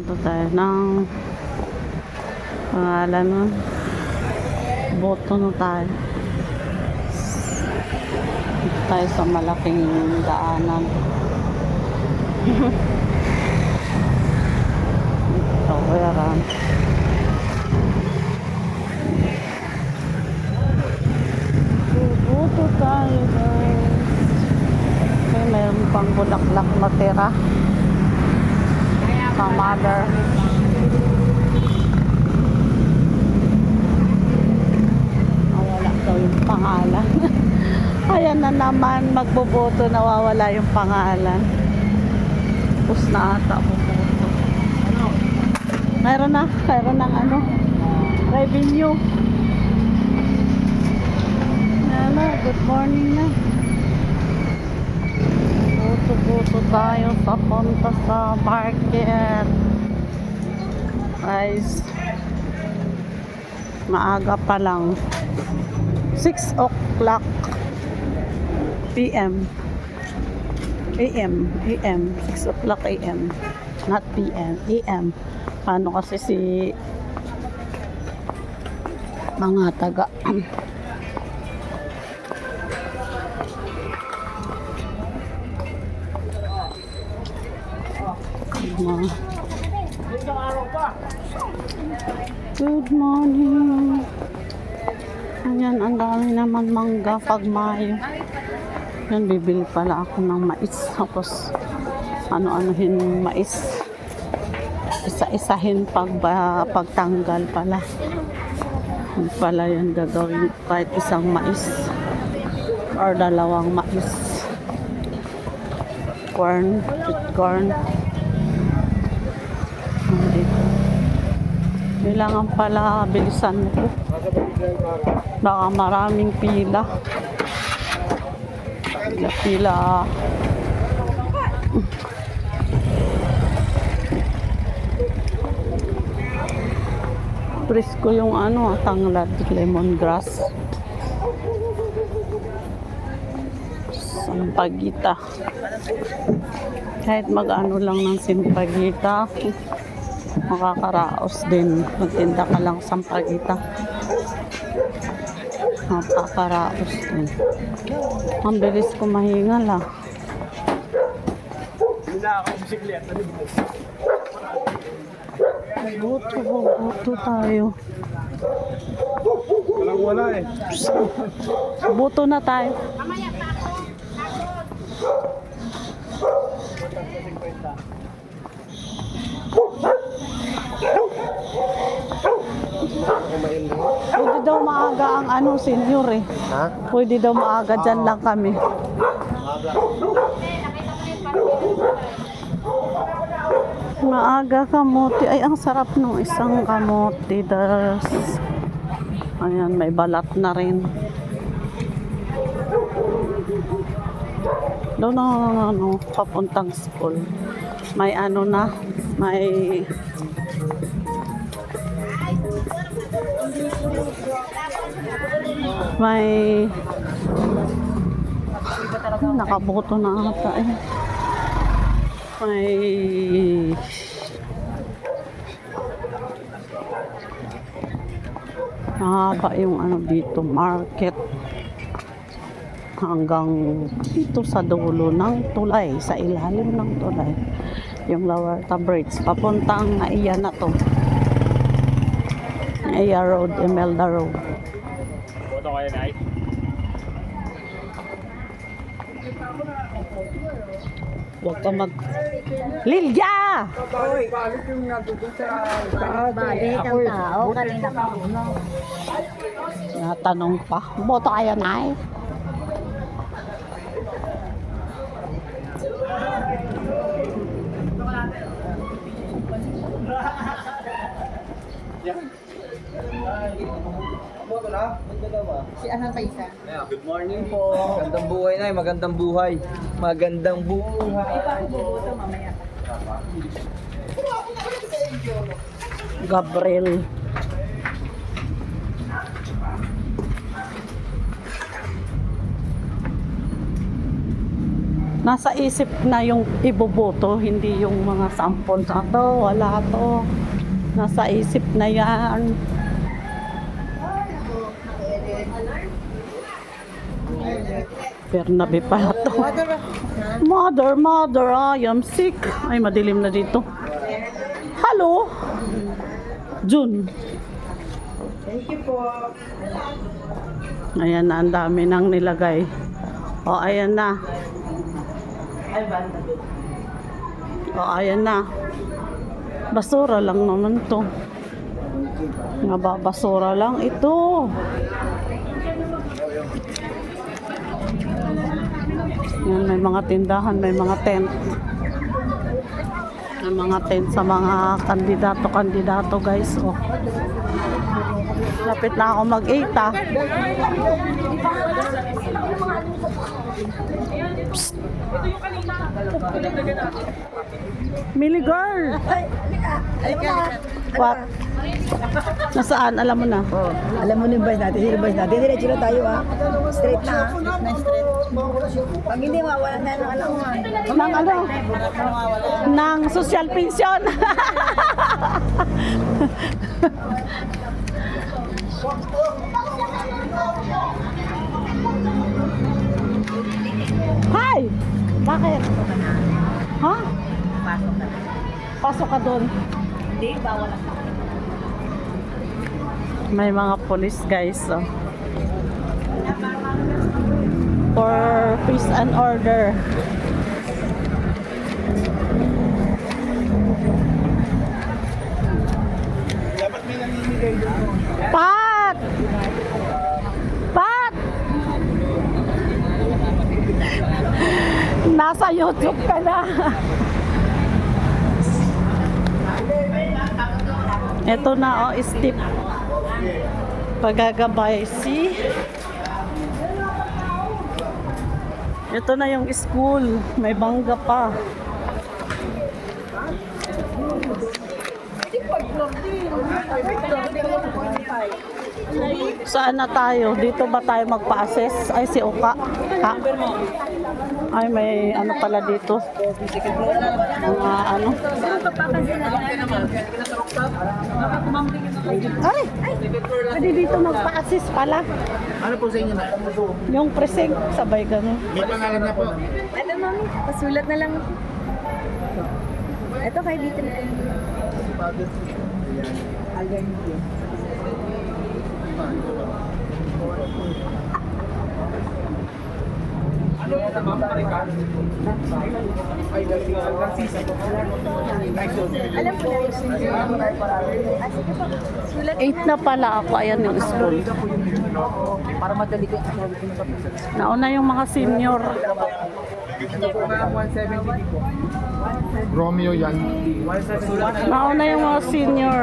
Punta tayo ng pangalan nun. Boto na tayo. Dito tayo sa malaking daanan. Ito, kaya Boto tayo guys. Okay, mayroon pang bulaklak na tira. Mother. Nawala daw yung pangalan. Ayan na naman, magboboto, nawawala yung pangalan. Tapos na ata boboto. Mayroon na, mayroon ng ano, revenue. Hello, good morning na. Boto-boto tayo papunta sa market. Guys, maaga pa lang. 6 o'clock PM. AM. AM. 6 o'clock AM. Not PM. AM. Paano kasi si mga taga mga Good morning. Ayan, ang dami naman mangga pag Mayo. Yan, bibili pala ako ng mais. Tapos, ano-anuhin mais. Isa-isahin pag, ba, pagtanggal pala. Yun pala yan gagawin kahit isang mais. Or dalawang mais. Corn, corn. Dito. Kailangan pala bilisan mo. Baka maraming pila. Pila, pila. Presko yung ano, tanglad, lemongrass. Sampagita. Kahit mag-ano lang ng simpagita, makakaraos din. Magtinda ka lang sampagita. Makakaraos din. Ang bilis ko mahingal ah. Buto, buto tayo. Walang wala eh. Buto na tayo. Pwede daw maaga ang ano, senior eh. Ha? Pwede daw maaga, dyan lang kami. Maaga kamote. Ay, ang sarap nung isang kamote. Das. Ayan, may balat na rin. No, no, no, no, no. Papuntang school. May ano na. May... May... Nakabuto na ata eh. May... Mahaba yung ano dito, market. Hanggang dito sa dulo ng tulay, sa ilalim ng tulay. Yung Lower Bridge. Papuntang Naiya na to. Naiya Road, Imelda Road. Boto kayo na Huwag ka mag... Lilya! Balik yung nandun sa Balik ang tao, kanina pa uno. Natanong pa. Boto kayo na eh. Si Paisa. Good morning po. Magandang buhay na, magandang buhay. Magandang buhay. Bubuto mamaya. Gabriel. Nasa isip na yung iboboto, hindi yung mga sample na to, wala to. Nasa isip na yan. Bernabe pa to. Mother, mother, I am sick. Ay, madilim na dito. Hello? June. Thank you po. Ayan na, ang dami nang nilagay. O, ayan na. O, ayan na. Basura lang naman to. Nababasura lang ito. Yan, may mga tindahan, may mga tent. May mga tent sa mga kandidato-kandidato guys. Oh. Lapit na ako mag-8 ah. Psst. Mili girl! What? Nasaan? Alam mo na. Oh, alam mo na yung vice natin, sino vice natin? Diretso na tayo ah. Straight na ah. Straight na. Pag hindi mawala na ng mo ah. Nang ano? Nang social pension. Hi! Bakit? Ha? Pasok ka doon. Hindi, bawal. May mga police guys. Oh. For peace and order. Pat! Pat! Nasa YouTube ka na. Ito na oh, step pagagabay. See? Ito na yung school. May bangga pa. Saan na tayo? Dito ba tayo magpa-assess? Ay, si Uka. Ha? Ay, may ano pala dito. Mga ano. Ay! Pwede dito magpa-assist pala. Ano po sa inyo na? Yung precinct, sabay ganun. May pangalan na po. Ano mami, pasulat na lang. Ito kay dito na. Alam ko na. Ah, sige po. Sulat 8 na pala ako. Ayan yung school. Para madali ko. Nauna yung mga senior. Romeo yan. Nauna yung mga senior.